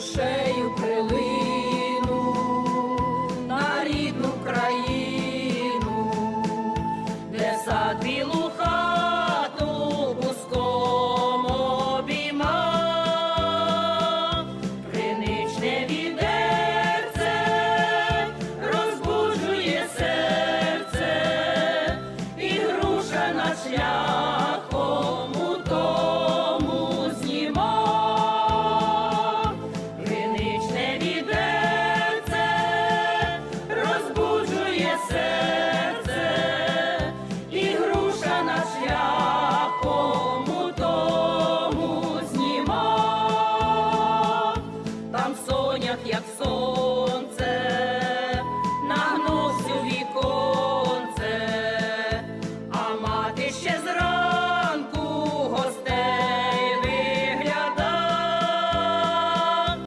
душею прилину на рідну країну, де сади лух. як як сон.